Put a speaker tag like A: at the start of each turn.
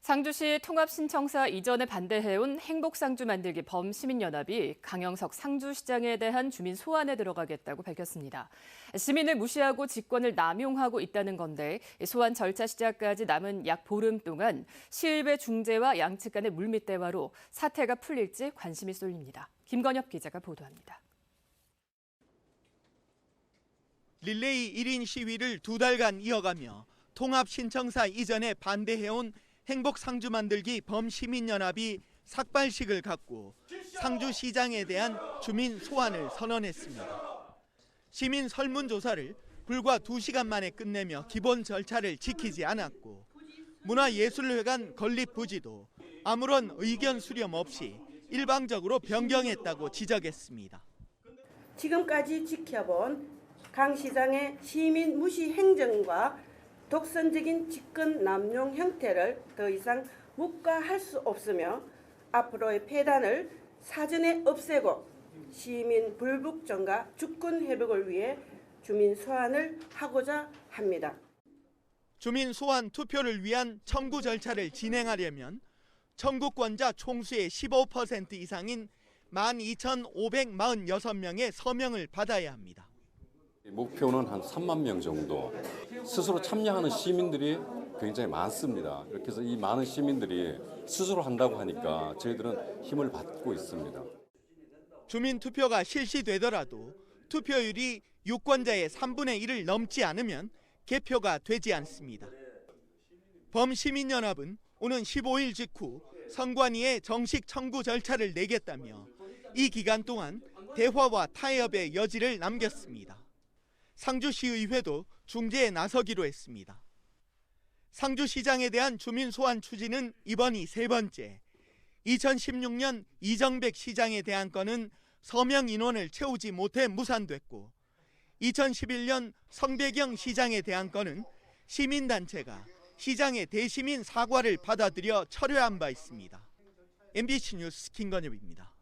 A: 상주시 통합신청사 이전에 반대해온 행복상주 만들기 범시민연합이 강영석 상주시장에 대한 주민 소환에 들어가겠다고 밝혔습니다. 시민을 무시하고 직권을 남용하고 있다는 건데 소환 절차 시작까지 남은 약 보름 동안 시의회 중재와 양측 간의 물밑 대화로 사태가 풀릴지 관심이 쏠립니다. 김건엽 기자가 보도합니다.
B: 릴레이 1인 시위를 두 달간 이어가며 통합 신청사 이전에 반대해온 행복 상주 만들기 범시민연합이 삭발식을 갖고 상주 시장에 대한 주민 소환을 선언했습니다. 시민 설문조사를 불과 2시간 만에 끝내며 기본 절차를 지키지 않았고 문화예술회관 건립 부지도 아무런 의견 수렴 없이 일방적으로 변경했다고 지적했습니다.
C: 지금까지 지켜본 강 시장의 시민 무시 행정과 독선적인 직권 남용 형태를 더 이상 묵과할 수 없으며 앞으로의 폐단을 사전에 없애고 시민 불복종과 주권 회복을 위해 주민 소환을 하고자 합니다.
B: 주민 소환 투표를 위한 청구 절차를 진행하려면 청구권자 총수의 15% 이상인 12,546명의 서명을 받아야 합니다.
D: 목표는 한 3만 명 정도. 스스로 참여하는 시민들이 굉장히 많습니다. 이렇게 해서 이 많은 시민들이 스스로 한다고 하니까 저희들은 힘을 받고 있습니다.
B: 주민 투표가 실시되더라도 투표율이 유권자의 3분의 1을 넘지 않으면 개표가 되지 않습니다. 범시민연합은 오는 15일 직후 선관위에 정식 청구 절차를 내겠다며 이 기간 동안 대화와 타협의 여지를 남겼습니다. 상주시의회도 중재에 나서기로 했습니다. 상주시장에 대한 주민 소환 추진은 이번이 세 번째. 2016년 이정백 시장에 대한 건은 서명 인원을 채우지 못해 무산됐고 2011년 성배경 시장에 대한 건은 시민단체가 시장의 대시민 사과를 받아들여 철회한 바 있습니다. MBC 뉴스 김건엽입니다.